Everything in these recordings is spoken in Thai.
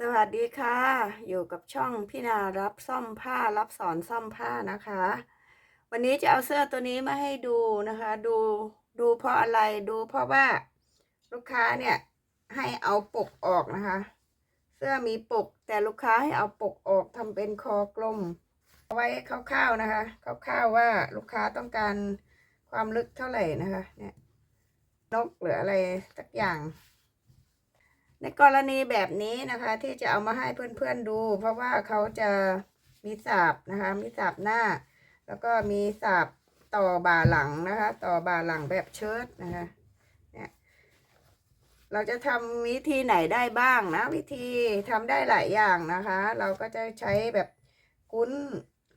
สวัสดีค่ะ อยู่กับช่องพี่นารับซ่อมผ้ารับสอนซ่อมผ้านะคะ วันนี้จะเอาเสื้อตัวนี้มาให้ดูนะคะ ดูดูเพราะอะไรดูเพราะว่าลูกค้าเนี่ยให้เอาปกออกนะคะ เสื้อมีปกแต่ลูกค้าให้เอาปกออกทำเป็นคอกลมเอาไว้คร่าวๆนะคะคร่าวๆว่าลูกค้าต้องการความลึกเท่าไหร่นะคะเนี่ยนกหรืออะไรสักอย่าง ในกรณีแบบนี้นะคะ ที่จะเอามาให้เพื่อนๆดู เพราะว่าเขาจะมีสาบนะคะ มีสาบหน้า แล้วก็มีสาบต่อบ่าหลังนะคะ ต่อบ่าหลังแบบเชิ้ตนะคะเนี่ยเราจะทำวิธีไหนได้บ้างนะ วิธีทำได้หลายอย่างนะคะ เราก็จะใช้แบบกุ้น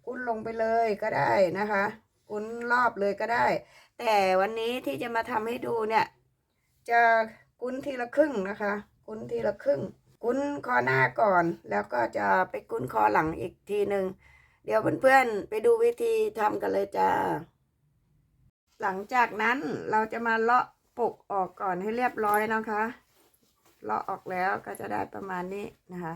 กุ้นลงไปเลยก็ได้นะคะกุ้นรอบเลยก็ได้ แต่วันนี้ที่จะมาทำให้ดูเนี่ย จะกุ้นทีละครึ่งนะคะ กุ้นทีละครึ่ง กุ้นคอหน้าก่อน แล้วก็จะไปกุ้นคอหลังอีกทีหนึ่งเดี๋ยวเพื่อนๆไปดูวิธีทำกันเลยจ้า หลังจากนั้นเราจะมาเลาะปกออกก่อนให้เรียบร้อยนะคะ เลาะออกแล้วก็จะได้ประมาณนี้นะคะ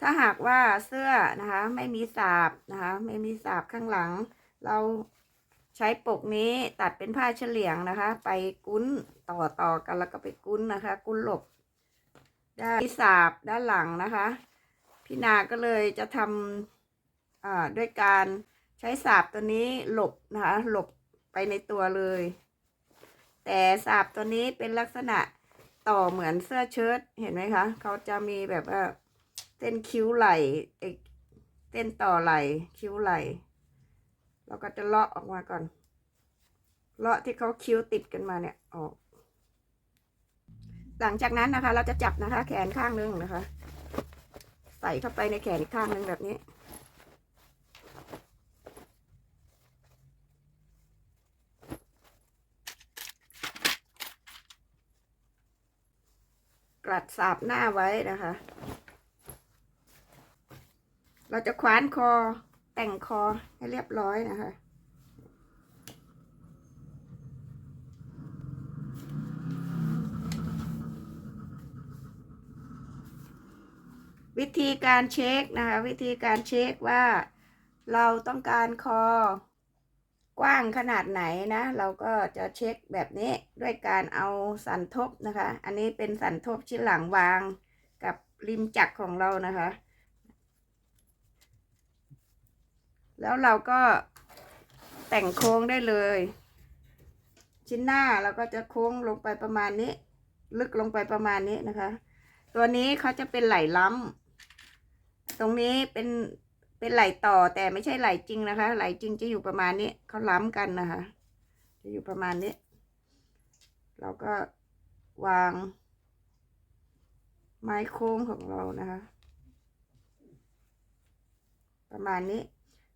ถ้าหากว่าเสื้อนะคะ ไม่มีสาบนะคะ ไม่มีสาบข้างหลัง เราใช้ปกนี้ตัดเป็นผ้าเฉลียงนะคะ ไปกุ้นต่อต่อกันแล้วก็ไปกุ้นนะคะ กุ้นหลบ ด้านสาบด้านหลังนะคะ พี่นาก็เลยจะทำด้วยการใช้สาบตัวนี้หลบนะคะหลบไปในตัวเลย แต่สาบตัวนี้เป็นลักษณะต่อเหมือนเสื้อเชิ้ตเห็นไหมคะเขาจะมีแบบว่าเส้นคิ้วไหลเอกเส้นต่อไหลคิ้วไหลเราก็จะเลาะออกมาก่อนเลาะที่เขาคิ้วติดกันมาเนี่ยออก หลังจากนั้นนะคะ เราจะจับนะคะ แขนข้างหนึงนะคะ ใส่เข้าไปในแขนอีกข้างหนึ่งแบบนี้ กลัดสาบหน้าไว้นะคะ เราจะคว้านคอแต่งคอให้เรียบร้อยนะคะ วิธีการเช็คนะคะ วิธีการเช็คว่าเราต้องการคอกว้างขนาดไหนนะ เราก็จะเช็คแบบนี้ด้วยการเอาสันทบนะคะ อันนี้เป็นสันทบชิ้นหลังวางกับริมจักรของเรานะคะ แล้วเราก็แต่งโค้งได้เลย ชิ้นหน้าเราก็จะโค้งลงไปประมาณนี้ ลึกลงไปประมาณนี้นะคะ ตัวนี้เขาจะเป็นไหลล้ำ ตรงนี้เป็นเป็นไหลต่อแต่ไม่ใช่ไหลจริงนะคะ ไหลจริงจะอยู่ประมาณนี้เขาล้ำกันนะคะ จะอยู่ประมาณนี้ เราก็วาง ไม้โค้งของเรานะคะ ประมาณนี้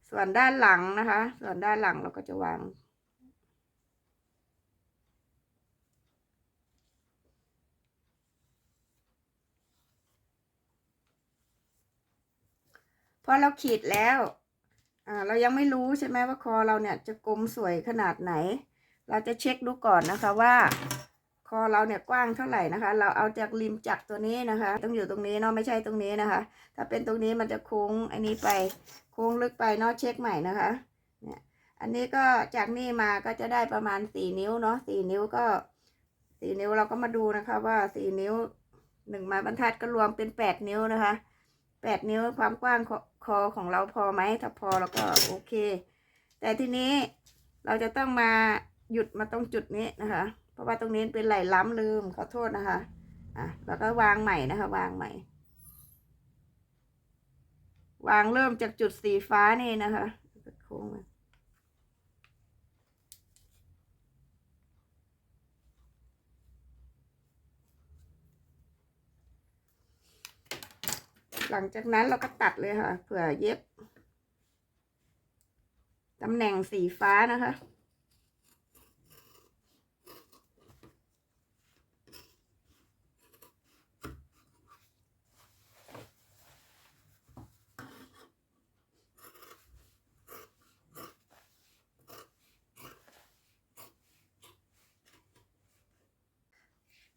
ส่วนด้านหลังนะคะ ส่วนด้านหลังเราก็จะวาง พอเราขีดแล้วอ่าเรายังไม่รู้ใช่ไหมว่าคอเราเนี่ยจะกลมสวยขนาดไหน เราจะเช็คดูก่อนนะคะว่า คอเราเนี่ยกว้างเท่าไหร่นะคะ เราเอาจากริมจักรตัวนี้นะคะ ต้องอยู่ตรงนี้เนาะไม่ใช่ตรงนี้นะคะ ถ้าเป็นตรงนี้มันจะโค้งอันนี้ไปโค้งลึกไปเนาะเช็คใหม่นะคะเนี่ยอันนี้ก็จากนี่มาก็จะได้ประมาณสี่นิ้วเนาะสี่นิ้วก็สี่นิ้วเราก็มาดูนะคะว่าสี่นิ้วหนึ่งไม้บรรทัดก็รวมเป็นแปดนิ้วนะคะแปดนิ้วความกว้าง คอของเราพอไหมถ้าพอเราก็โอเค แต่ทีนี้เราจะต้องมาหยุดมาตรงจุดนี้นะคะ เพราะว่าตรงนี้เป็นไหลล้ำลืมขอโทษนะคะอะแล้วก็วางใหม่นะคะ วางใหม่ วางเริ่มจากจุดสีฟ้านี่นะคะโค้งมา หลังจากนั้นเราก็ตัดเลยค่ะ เผื่อเย็บตำแหน่งสีฟ้านะคะ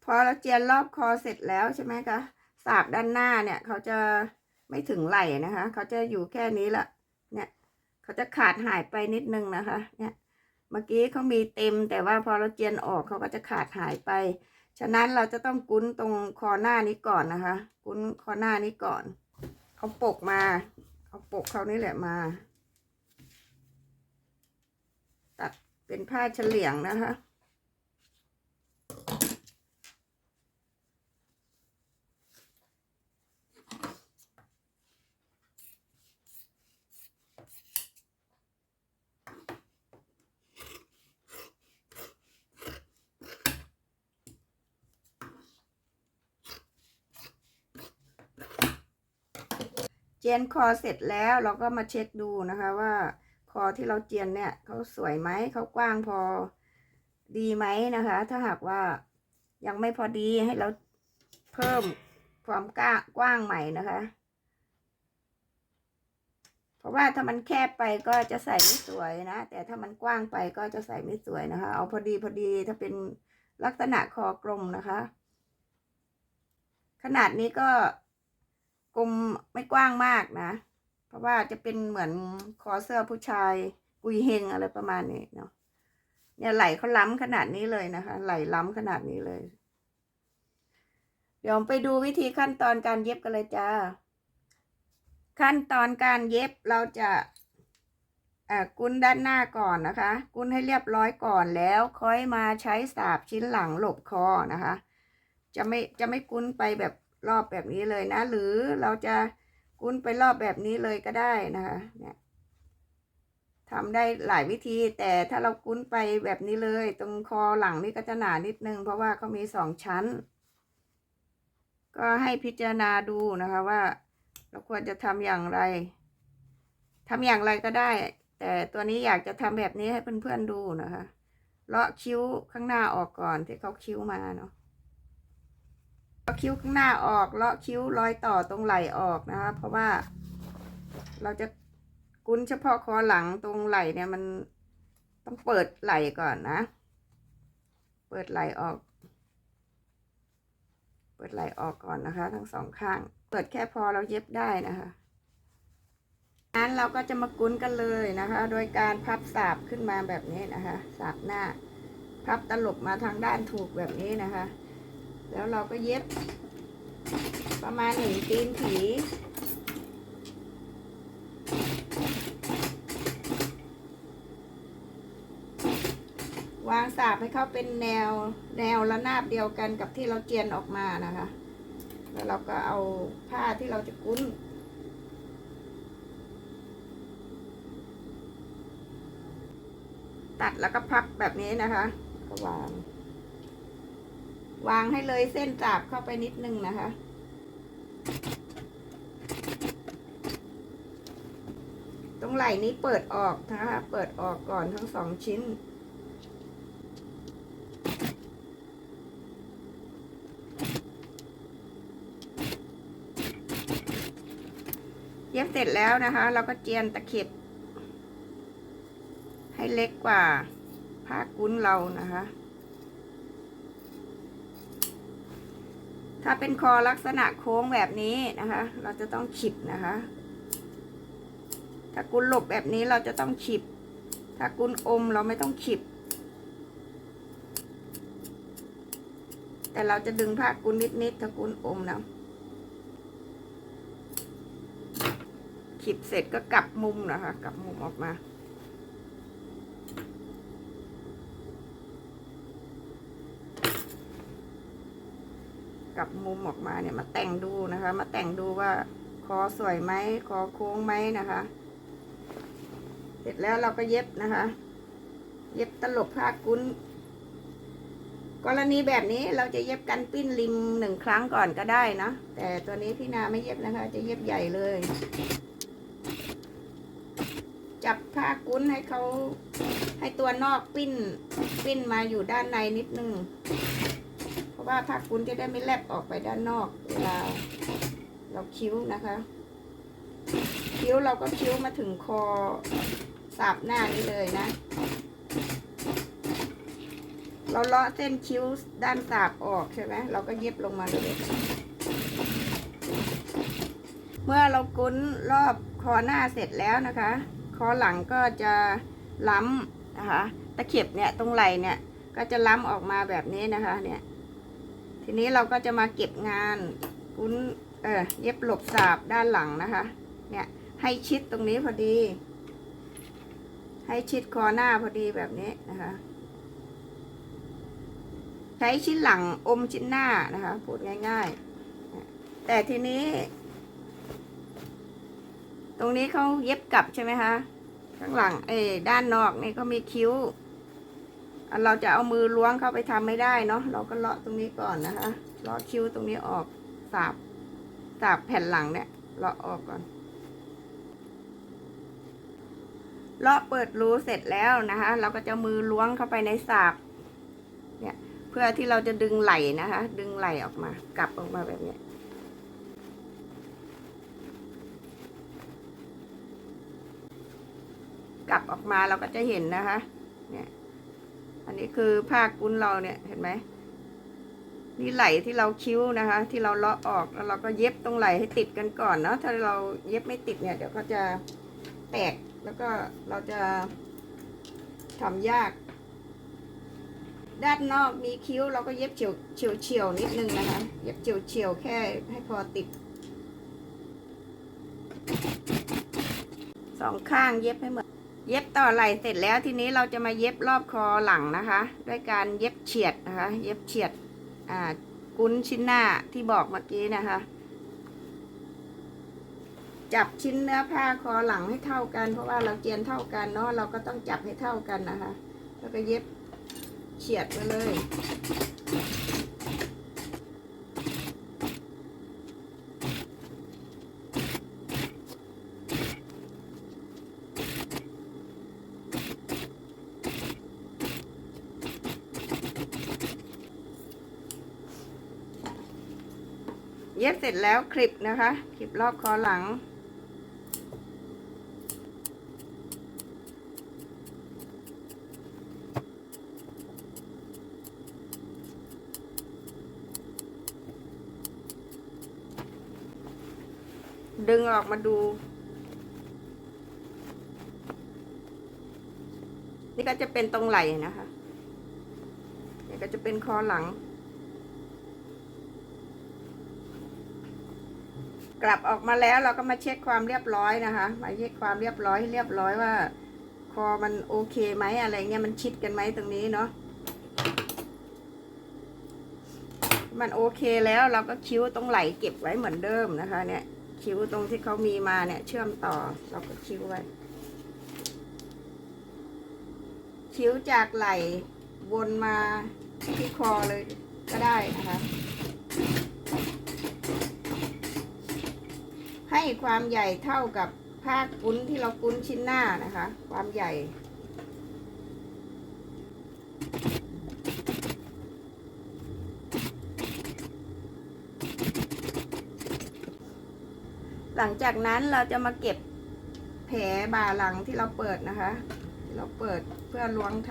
พอเราเจียนรอบคอเสร็จแล้วใช่ไหมคะ สาบด้านหน้าเนี่ยเขาจะไม่ถึงไหล่นะคะ เขาจะอยู่แค่นี้ละเนี่ยเขาจะขาดหายไปนิดนึงนะคะ เนี่ย เมื่อกี้เขามีเต็มแต่ว่าพอเราเจียนออกเขาก็จะขาดหายไป ฉะนั้นเราจะต้องกุ้นตรงคอหน้านี้ก่อนนะคะ กุ้นคอหน้านี้ก่อน เอาปกมา เอาปกเขานี่แหละมา ตัดเป็นผ้าเฉลียงนะคะ จียนคอเสร็จแล้วเราก็มาเช็คดูนะคะว่าคอที่เราเจียนเนี่ยเขาสวยไหมเขากว้างพอดีไหมนะคะ ถ้าหากว่ายังไม่พอดีให้เราเพิ่มความก้ากว้างใหม่นะคะ เพราะว่าถ้ามันแคบไปก็จะใส่ไม่สวยนะ แต่ถ้ามันกว้างไปก็จะใส่ไม่สวยนะคะ เอาพอดีพอดีถ้าเป็นลักษณะคอกลมนะคะ ขนาดนี้ก็ กลมไม่กว้างมากนะ เพราะว่าจะเป็นเหมือนคอเสื้อผู้ชายกุยเฮงอะไรประมาณนี้เนาะเนี่ยไหลเขาล้ำขนาดนี้เลยนะคะ ไหลล้ำขนาดนี้เลย เดี๋ยวไปดูวิธีขั้นตอนการเย็บกันเลยจ้า ขั้นตอนการเย็บเราจะอ่ากุ้นด้านหน้าก่อนนะคะ กุ้นให้เรียบร้อยก่อนแล้ว ค่อยมาใช้สาบชิ้นหลังหลบคอนะคะ จะไม่จะไม่กุ้นไปแบบ รอบแบบนี้เลยนะ หรือเราจะกุ้นไปรอบแบบนี้เลยก็ได้นะคะเนี่ยทำได้หลายวิธี แต่ถ้าเรากุ้นไปแบบนี้เลย ตรงคอหลังนี่ก็จะหนานิดนึง เพราะว่าเขามีสองชั้น ก็ให้พิจารณาดูนะคะว่า เราควรจะทำอย่างไรทำอย่างไรก็ได้ แต่ตัวนี้อยากจะทำแบบนี้ให้เพื่อนๆดูนะคะเลาะคิ้วข้างหน้าออกก่อนที่เขาคิ้วมาเนาะ เลาะคิ้วข้างหน้าออกเลาะคิ้วรอยต่อตรงไหล่ออกนะคะ เพราะว่า เราจะกุ้นเฉพาะคอหลังตรงไหล่เนี่ยมันต้องเปิดไหล่ก่อนนะ เปิดไหล่ออก เปิดไหล่ออกก่อนนะคะ ทั้งสองข้าง เปิดแค่พอเราเย็บได้นะคะนั้นเราก็จะมากุ้นกันเลยนะคะ โดยการพับสาบขึ้นมาแบบนี้นะคะ สาบหน้า พับตลบมาทางด้านถูกแบบนี้นะคะ แล้วเราก็เย็บ ประมาณหนึ่งตีนผีวางสาบให้เขาเป็นแนวแนวระนาบเดียวกันกับที่เราเจียนออกมานะคะ แล้วเราก็เอาผ้าที่เราจะกุ้น ตัดแล้วก็พับแบบนี้นะคะ ก็วาง วางให้เลยเส้นจับเข้าไปนิดนึงนะคะ ตรงไหล่นี้เปิดออกนะคะ เปิดออกก่อนทั้งสองชิ้น เย็บเสร็จแล้วนะคะ เราก็เจียนตะเข็บ ให้เล็กกว่าผ้ากุ้นเรานะคะ ถ้าเป็นคอลักษณะโค้งแบบนี้นะคะ เราจะต้องขิบนะคะ ถ้ากุนหลบแบบนี้เราจะต้องขิบถ้ากุนอมเราไม่ต้องขิบแต่เราจะดึงผ้ากุนนิดๆถ้ากุนอมนะขิบเสร็จก็กลับมุมนะคะ กลับมุมออกมา กับมุมออกมาเนี่ยมาแต่งดูนะคะ มาแต่งดูว่าคอสวยไหมคอโค้งไหมนะคะ เสร็จแล้วเราก็เย็บนะคะ เย็บตลบผ้ากุ้น กรณีแบบนี้เราจะเย็บกันปิ้นริมหนึ่งครั้งก่อนก็ได้นะแต่ตัวนี้พี่นาไม่เย็บนะคะ จะเย็บใหญ่เลย จับผ้ากุ้นให้เขาให้ตัวนอกปิ้น ปิ้นมาอยู่ด้านในนิดนึง ว่าผ้ากุ้นจะได้ไม่แลบออกไปด้านนอกเวลาเราคิ้วนะคะ คิ้วเราก็คิ้วมาถึงคอสาบหน้านี้เลยนะ เราเลาะเส้นคิ้วด้านสาบออกใช่ไหมเราก็เย็บลงมาเลยเมื่อเรากุ้นรอบคอหน้าเสร็จแล้วนะคะ คอหลังก็จะล้ำนะคะ ตะเข็บเนี่ยตรงไหล่เนี่ยก็จะล้ำออกมาแบบนี้นะคะเนี่ย ทีนี้เราก็จะมาเก็บงานกุ้นเออเย็บหลบสาบด้านหลังนะคะ เนี่ยให้ชิดตรงนี้พอดี ให้ชิดคอหน้าพอดีแบบนี้นะคะ ใช้ชิ้นหลังอมชิ้นหน้านะคะ พูดง่ายๆ แต่ทีนี้ ตรงนี้เขาเย็บกลับใช่ไหมคะ ข้างหลังเอด้านนอกนี่เขามีคิ้ว เราจะเอามือล้วงเข้าไปทำไม่ได้เนาะเราก็เลาะตรงนี้ก่อนนะคะเลาะคิ้วตรงนี้ออกสาบสาบแผ่นหลังเนี่ยเลาะออกก่อนเลาะเปิดรูเสร็จแล้วนะคะ เราก็จะมือล้วงเข้าไปในสาบเนี่ยเพื่อที่เราจะดึงไหล่นะคะ ดึงไหล่ออกมากลับออกมาแบบนี้กลับออกมาเราก็จะเห็นนะคะ เนี่ย อันนี้คือผ้ากุ้นเราเนี่ยเห็นไหมนี่ไหลที่เราคิ้วนะคะ ที่เราเลาะออกแล้วเราก็เย็บตรงไหลให้ติดกันก่อนเนาะถ้าเราเย็บไม่ติดเนี่ยเดี๋ยวก็จะแตกแล้วก็เราจะทำยาก ด้านนอกมีคิ้วเราก็เย็บเฉียวเฉียวเฉียวนิดนึงนะคะ เย็บเฉียวเฉียวแค่ให้พอติดสองข้างเย็บให้เหมือน เย็บต่อไหล่เสร็จแล้วทีนี้เราจะมาเย็บรอบคอหลังนะคะ ด้วยการเย็บเฉียดนะคะ เย็บเฉียดอ่ากุ้นชิ้นหน้าที่บอกเมื่อกี้นะคะ จับชิ้นเนื้อผ้าคอหลังให้เท่ากัน เพราะว่าเราเจียนเท่ากันเนาะเราก็ต้องจับให้เท่ากันนะคะ แล้วก็เย็บเฉียดไปเลย เย็บเสร็จแล้วคลิปนะคะคลิปรอบคอหลัง ดึงออกมาดู นี่ก็จะเป็นตรงไหล่นะคะ นี่ก็จะเป็นคอหลัง กลับออกมาแล้วเราก็มาเช็คความเรียบร้อยนะคะ มาเช็คความเรียบร้อยให้เรียบร้อยว่า คอมันโอเคไหมอะไรเงี้ยมันชิดกันไหมตรงนี้เนาะมันโอเคแล้วเราก็คิ้วตรงไหลเก็บไว้เหมือนเดิมนะคะ เนี่ยคิ้วตรงที่เขามีมาเนี่ย เชื่อมต่อเราก็คิ้วไว้คิ้วจากไหลวนมาที่คอเลยก็ได้นะคะ ให้ความใหญ่เท่ากับผ้ากุ้นที่เรากุ้นชิ้นหน้านะคะ ความใหญ่ หลังจากนั้นเราจะมาเก็บแผลบ่าหลังที่เราเปิดนะคะเราเปิดเพื่อล้วงท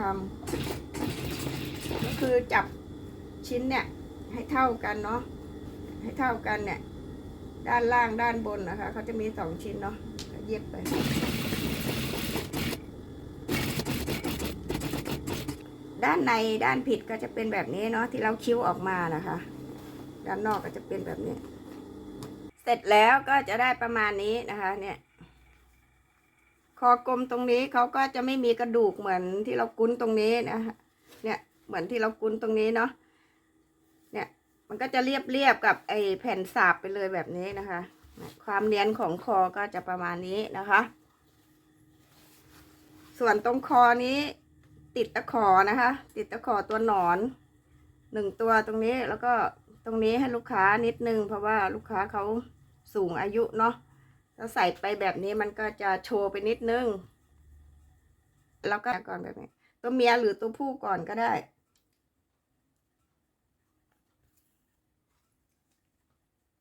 ำก็คือจับชิ้นเนี่ยให้เท่ากันเนาะให้เท่ากันเนี่ย ด้านล่างด้านบนนะคะเขาจะมีสองชิ้นเนาะเย็บไปด้านในด้านผิดก็จะเป็นแบบนี้เนาะที่เราคิ้วออกมานะคะ ด้านนอกก็จะเป็นแบบนี้ เสร็จแล้วก็จะได้ประมาณนี้นะคะเนี่ยคอกลมตรงนี้เขาก็จะไม่มีกระดูกเหมือนที่เรากุ้นตรงนี้นะคะเนี่ยเหมือนที่เรากุ้นตรงนี้เนาะ มันก็จะเรียบเรียบกับไอแผ่นสาบไปเลยแบบนี้นะคะ ความเนียนของคอก็จะประมาณนี้นะคะ ส่วนตรงคอนี้ติดตะขอนะคะ ติดตะขอตัวหนอนหนึ่งตัวตรงนี้แล้วก็ตรงนี้ให้ลูกค้านิดนึง เพราะว่าลูกค้าเขาสูงอายุเนาะถ้าใส่ไปแบบนี้มันก็จะโชว์ไปนิดนึง แล้วก็ก่อนแบบนี้ ตัวเมียหรือตัวผู้ก่อนก็ได้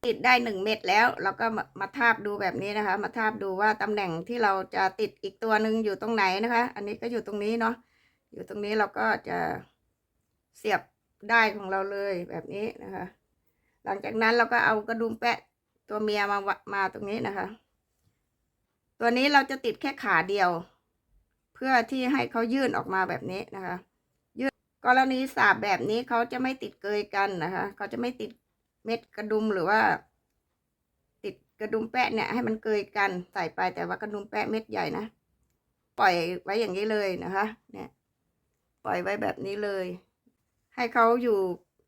ติดได้หนึ่งเม็ดแล้วเราก็มามาทาบดูแบบนี้นะคะ มาทาบดูว่าตำแหน่งที่เราจะติดอีกตัวหนึ่งอยู่ตรงไหนนะคะ อันนี้ก็อยู่ตรงนี้เนาะอยู่ตรงนี้เราก็จะเสียบได้ของเราเลยแบบนี้นะคะ หลังจากนั้นเราก็เอากระดุมแปะตัวเมียมาวะมาตรงนี้นะคะ ตัวนี้เราจะติดแค่ขาเดียว เพื่อที่ให้เขายื่นออกมาแบบนี้นะคะ ยื่นกรณีสาบแบบนี้เขาจะไม่ติดเกยกันนะคะ เขาจะไม่ติด เม็ดกระดุมหรือว่า ติดกระดุมแปะเนี่ย ให้มันเกยกันใส่ไปแต่ว่ากระดุมแปะเม็ดใหญ่นะปล่อยไว้อย่างนี้เลยนะคะ เนี่ย ปล่อยไว้แบบนี้เลย ให้เขาอยู่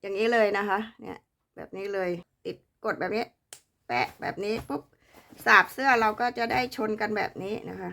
อย่างนี้เลยนะคะ เนี่ย แบบนี้เลย ติดกดแบบนี้ แปะแบบนี้ปุ๊บสาบเสื้อเราก็จะได้ชนกันแบบนี้นะคะ